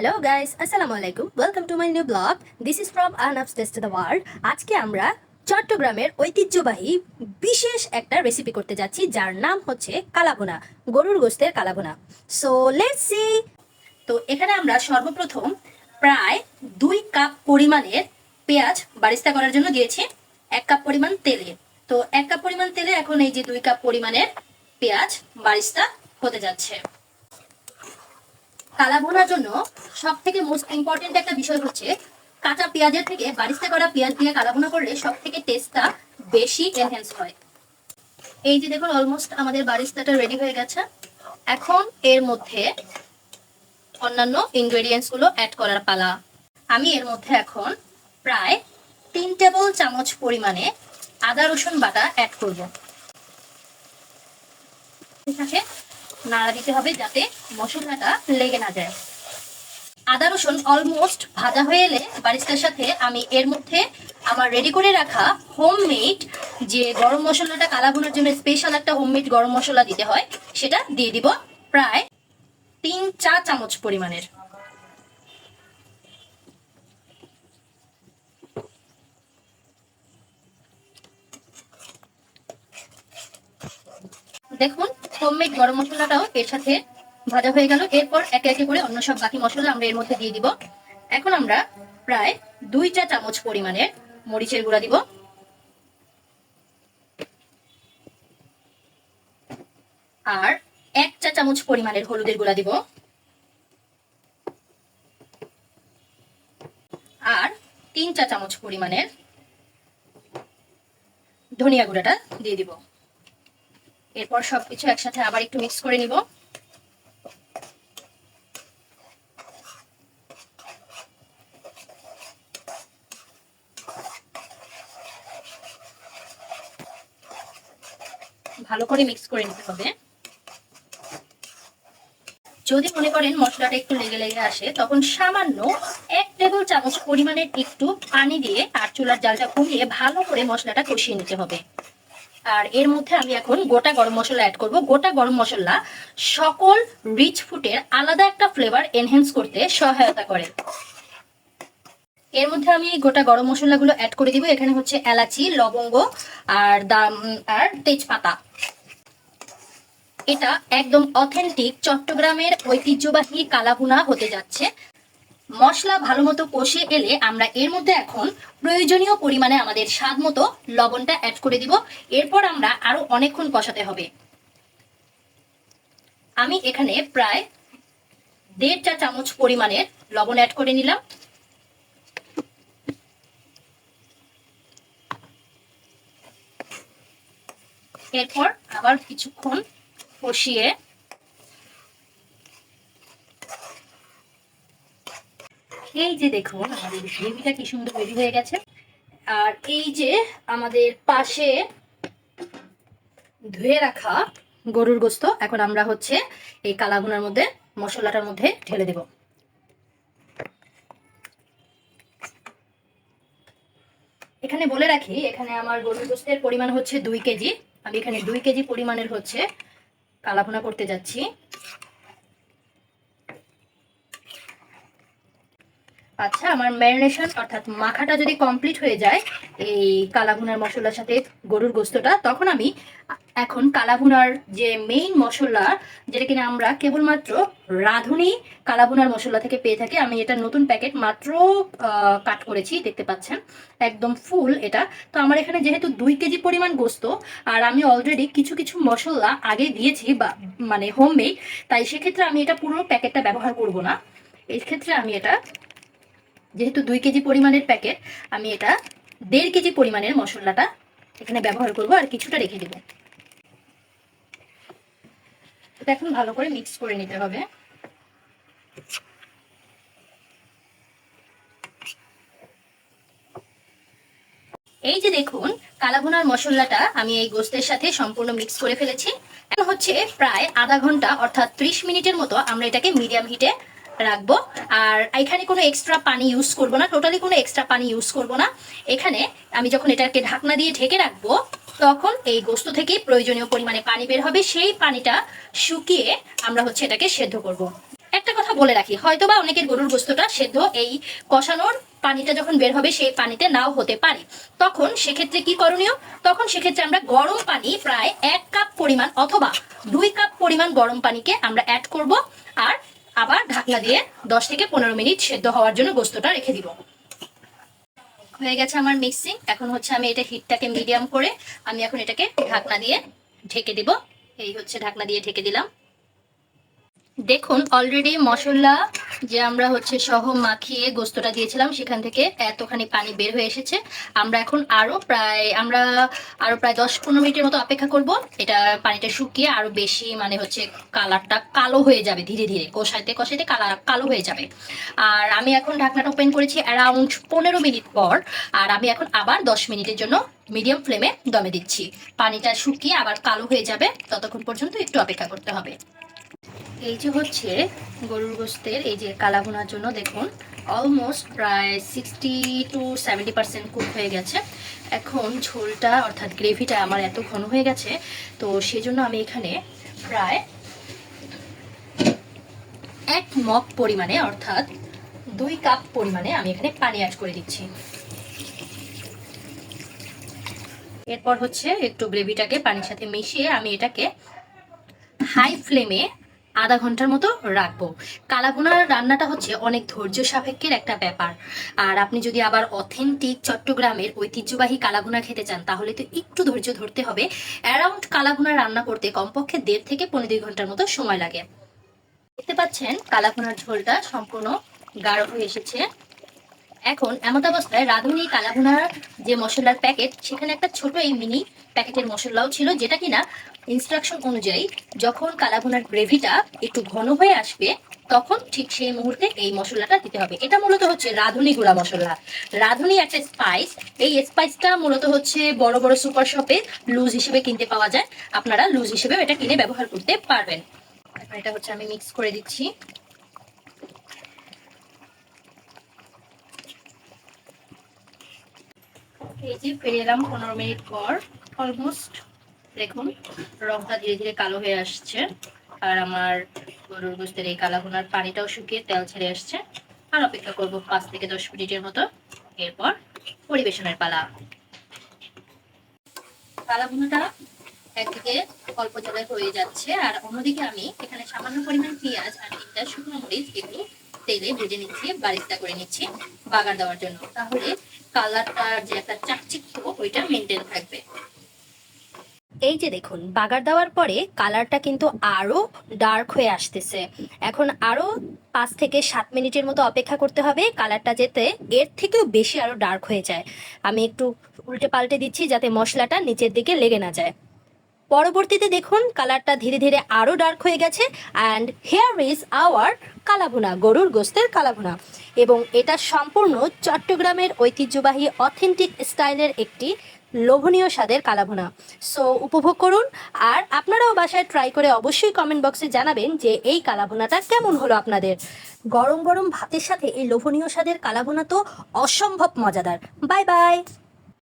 Hello guys আসসালামু আলাইকুম welcome to my new blog this is from আনআপস taste the world আজকে আমরা চট্টগ্রামের ঐতিহ্যবাহী বিশেষ একটা রেসিপি করতে যাচ্ছি, যার নাম হচ্ছে কালাভুনা, গরুর গোস্তের কালাভুনা। সো লেটস সি তো, এখানে আমরা সর্বপ্রথম প্রায় দুই কাপ পরিমাণের পেঁয়াজ বারিস্তা করার জন্য দিয়েছি, এক কাপ পরিমাণ তেলে। তো, এক কাপ পরিমাণ তেলে এখন এই যে দুই কাপ পরিমাণের পেঁয়াজ বারিস্তা হতে যাচ্ছে। কালা ভুনার জন্য সব থেকে মোস্ট ইম্পর্টেন্ট একটা বিষয় হচ্ছে কাঁচা পেঁয়াজের থেকে বারিস্তা করা পেঁয়াজ দিয়ে কালা ভুনা করলে সব থেকে টেস্টটা বেশি এনহ্যান্স হয়। এই যে দেখুন অলমোস্ট আমাদের বারিস্তাটা রেডি হয়ে গেছে। এখন এর মধ্যে অন্যান্য ইনগ্রেডিয়েন্টসগুলো অ্যাড করার পালা। আমি এর মধ্যে এখন প্রায় তিন টেবিল চামচ পরিমাণে আদা রসুন বাটা অ্যাড করব। এটাকে নাড়া দিতে হবে যাতে মশলাটা লেগে না যায়। আদা রসুন অলমোস্ট ভাজা হয়ে এলে বারিস্তার সাথে আমি এর মধ্যে আমার রেডি করে রাখা হোমমেড যে গরম মশলাটা কালা ভুনার জন্য স্পেশাল একটা হোমমেড গরম মশলা দিতে হয়, সেটা দিয়ে দিব প্রায় তিন চা চামচ পরিমাণের। দেখুন হোমমেড গরম মশলাটাও এর সাথে ভাজা হয়ে গেল। এরপর একে একে করে অন্য সব বাকি মশলা আমরা এর মধ্যে দিয়ে দিব। এখন আমরা প্রায় দুই চা চামচ পরিমাণের মরিচের গুঁড়া দিব। আর এক চা চামচ পরিমাণের হলুদের গুঁড়া দিব। আর তিন চা চামচ পরিমাণের ধনিয়া গুঁড়াটা দিয়ে দিব। এরপর সবকিছু একসাথে আবার একটু মিক্স করে নিব। ভালো করে মিক্স করে নিতে হবে। যদি মনে করেন মশলাটা একটু লেগে লেগে আসে, তখন সামান্য এক টেবিল চামচ পরিমাণের একটু পানি দিয়ে আর চুলার জালটা কমিয়ে ভালো করে মশলাটা কষিয়ে নিতে হবে। আর এর মধ্যে আমি এখন গোটা গরম মশলা অ্যাড করব। গোটা গরম মশলা সকল রিচ ফুডের আলাদা একটা ফ্লেভার এনহেন্স করতে সহায়তা করে। এর মধ্যে আমি গোটা গরম মশলাগুলো অ্যাড করে দিব। এখানে হচ্ছে এলাচি, লবঙ্গ আর দাম, আর তেজপাতা। এটা একদম অথেন্টিক চট্টগ্রামের ঐতিহ্যবাহী কালাভুনা হতে যাচ্ছে। মশলা ভালো মতো কষে এলে আমরা এর মধ্যে এখন প্রয়োজনীয় পরিমাণে আমাদের স্বাদ মতো লবণটা অ্যাড করে দিব। এরপর আমরা আরও অনেকক্ষণ কষাতে হবে। আমি এখানে প্রায় দেড় চা চামচ পরিমাণের লবণ অ্যাড করে নিলাম। এরপর আবার কিছুক্ষণ কষিয়ে এই যে দেখুন, আমাদের গ্রেভিটা কি সুন্দর রেডি হয়ে গেছে। আর এই যে আমাদের পাশে ধুয়ে রাখা গরুর গোস্ত, এখন আমরা হচ্ছে এই কালাগুনার মধ্যে, মশলাটার মধ্যে ঢেলে দেব। এখানে বলে রাখি, এখানে আমার গরুর গোস্তের পরিমাণ হচ্ছে দুই কেজি। আমি এখানে দুই কেজি পরিমাণের হচ্ছে কালাভুনা করতে যাচ্ছি। আচ্ছা আমার ম্যারিনেশন অর্থাৎ মাখাটা যদি কমপ্লিট হয়ে যায়, এই কালাভুনার মশলার সাথে গরুর গোস্তটা, তখন আমি এখন কালাভুনার যে মেইন মশলা, যেটা কিনা আমরা কেবলমাত্র রাঁধুনি কালাভুনার মশলা থেকে পেয়ে থাকি, আমি এটা নতুন প্যাকেট মাত্র কাট করেছি, দেখতে পাচ্ছেন? একদম ফুল এটা। তো আমার এখানে যেহেতু দুই কেজি পরিমাণ গোস্ত, আর আমি অলরেডি কিছু কিছু মশলা আগে দিয়েছি, বা মানে হোম হোমমেড তাই সেক্ষেত্রে আমি এটা পুরো প্যাকেটটা ব্যবহার করব না। এই ক্ষেত্রে আমি এটা যেহেতু দুই কেজি পরিমাণের প্যাকেট আমি এটা দেড় কেজি পরিমাণের মশলাটা এখানে ব্যবহার করব আর কিছুটা রেখে দেব। এটা এখন ভালো করে মিক্স করে নিতে হবে। এই যে দেখুন, কালাভুনার মশলাটা আমি এই গোস্তের সাথে সম্পূর্ণ মিক্স করে ফেলেছি। এখন হচ্ছে প্রায় আধা ঘণ্টা অর্থাৎ ত্রিশ মিনিটের মতো আমরা এটাকে মিডিয়াম হিটে রাখব। আর এখানে কোনো এক্সট্রা পানি ইউজ করব না টোটালি কোনো এক্সট্রা পানি ইউজ করব না। এখানে আমি যখন এটাকে ঢাকনা দিয়ে ঢেকে রাখব, তখন এই গোস্ত থেকে প্রয়োজনীয় পরিমাণে পানি বের হবে। সেই পানিটা শুকিয়ে আমরা হচ্ছে এটাকে সেদ্ধ করব। একটা কথা বলে রাখি, হয়তোবা অনেকের গরুর গোস্তটা সেদ্ধ এই কষানোর পানিটা যখন বের হবে সেই পানিতে নাও হতে পারে। তখন সেক্ষেত্রে কি করণীয়? তখন সেক্ষেত্রে আমরা গরম পানি প্রায় এক কাপ পরিমাণ অথবা দুই কাপ পরিমাণ গরম পানিকে আমরা অ্যাড করব। আর আবার ঢাকনা দিয়ে দশ থেকে পনেরো মিনিট সেদ্ধ হওয়ার জন্য গোস্তটা রেখে দিব। হয়ে গেছে আমার মিক্সিং এখন হচ্ছে আমি এটা হিটটাকে মিডিয়াম করে আমি এখন এটাকে ঢাকনা দিয়ে ঢেকে দিব। এই হচ্ছে ঢাকনা দিয়ে ঢেকে দিলাম। দেখুন অলরেডি মশলা যে আমরা হচ্ছে সহ মাখিয়ে গোস্তটা দিয়েছিলাম, সেখান থেকে এতখানি পানি বের হয়ে এসেছে। আমরা এখন আরও প্রায়, আমরা আরও প্রায় দশ পনেরো মিনিটের মতো অপেক্ষা করব। এটা পানিটা শুকিয়ে আরও বেশি মানে হচ্ছে কালারটা কালো হয়ে যাবে ধীরে ধীরে, কষাইতে কষাইতে কালার কালো হয়ে যাবে। আর আমি এখন ঢাকনাটা ওপেন করেছি অ্যারাউন্ড পনেরো মিনিট পর, আর আমি এখন আবার দশ মিনিটের জন্য মিডিয়াম ফ্লেমে দমে দিচ্ছি। পানিটা শুকিয়ে আবার কালো হয়ে যাবে, ততক্ষণ পর্যন্ত একটু অপেক্ষা করতে হবে। এই যে হচ্ছে গরুর গোস্তের এই যে কালা ভুনার জন্য দেখুন অলমোস্ট প্রায় sixty to seventy percent cook হয়ে গেছে। এখন ঝোলটা অর্থাৎ গ্রেভিটা আমার এত ঘন হয়ে গেছে, তো সেজন্য আমি এখানে প্রায় এক মগ পরিমাণে অর্থাৎ দুই কাপ পরিমাণে আমি এখানে পানি অ্যাড করে দিচ্ছি। এরপর হচ্ছে একটু গ্রেভিটাকে পানির সাথে মিশিয়ে আমি এটাকে হাই ফ্লেমে আধা ঘণ্টার মতো রাখব। কালাভুনার রান্নাটা হচ্ছে অনেক ধৈর্য সাপেক্ষের একটা ব্যাপার। আর আপনি যদি আবার অথেন্টিক চট্টগ্রামের ঐতিহ্যবাহী কালাভুনা খেতে চান, তাহলে তো একটু ধৈর্য ধরতে হবে। অ্যারাউন্ড কালাভুনা রান্না করতে কমপক্ষে দেড় থেকে পনেরো দুই ঘণ্টার মতো সময় লাগে। দেখতে পাচ্ছেন কালাভুনার ঝোলটা সম্পূর্ণ গাঢ় হয়ে এসেছে। এখন এমত অবস্থায় রাঁধুনি কালাভুনার যে মশলার প্যাকেট, সেখানে একটা ছোট এই মিনি প্যাকেটের মশলাও ছিল, যেটা কিনা ইনস্ট্রাকশন অনুযায়ী যখন কালাভুনার গ্রেভিটা একটু ঘন হয়ে আসবে, তখন ঠিক সেই মুহূর্তে এই মশলাটা দিতে হবে। এটা মূলত হচ্ছে রাঁধুনি গুঁড়া মশলা। রাঁধুনি একটা স্পাইস এই স্পাইসটা মূলত হচ্ছে বড় বড় সুপার শপে লুজ হিসেবে কিনতে পাওয়া যায়। আপনারা লুজ হিসেবে এটা কিনে ব্যবহার করতে পারবেন। এটা হচ্ছে আমি মিক্স করে দিচ্ছি। এই যে ফিরে এলাম পনেরো মিনিট পর অলমোস্ট দেখুন, রংটা ধীরে ধীরে কালো হয়ে আসছে। আর আমার গরুর গোস্তের এই কালাভুনার পানিটাও শুকিয়ে তেল ছেড়ে আসছে। আর অপেক্ষা করব পাঁচ থেকে দশ মিনিটের মতো। এরপর পরিবেশনের পালা। কালাভুনাটা একদিকে অল্প জলে হয়ে যাচ্ছে, আর অন্যদিকে আমি এখানে সামান্য পরিমাণ পেঁয়াজ আর তিনটা শুকনো মরিচ এগুলো তেলে ভেজে নিচ্ছি, বারিস্তা করে নিচ্ছি বাগার দেওয়ার জন্য। তাহলে কালারটার যে একটা চাকচিক্য, ওইটা মেনটেন থাকবে। এই যে দেখুন, বাগার দেওয়ার পরে কালারটা কিন্তু আরও ডার্ক হয়ে আসতেছে। এখন আরও পাঁচ থেকে সাত মিনিটের মতো অপেক্ষা করতে হবে, কালারটা যেতে এর থেকেও বেশি আরও ডার্ক হয়ে যায়। আমি একটু উল্টে পাল্টে দিচ্ছি যাতে মশলাটা নিচের দিকে লেগে না যায়। পরবর্তীতে দেখুন কালারটা ধীরে ধীরে আরও ডার্ক হয়ে গেছে and here is our kalabhuna, গরুর গোস্তের কালাভুনা। এবং এটা সম্পূর্ণ চট্টগ্রামের ঐতিহ্যবাহী অথেন্টিক স্টাইলের একটি লোভনীয় স্বাদের কালাভুনা। সো উপভোগ করুন, আর আপনারাও বাসায় ট্রাই করে অবশ্যই কমেন্ট বক্সে জানাবেন যে এই কালাভুনাটা কেমন হলো আপনাদের। গরম গরম ভাতের সাথে এই লোভনীয় স্বাদের কালাভুনা তো অসম্ভব মজাদার। Bye bye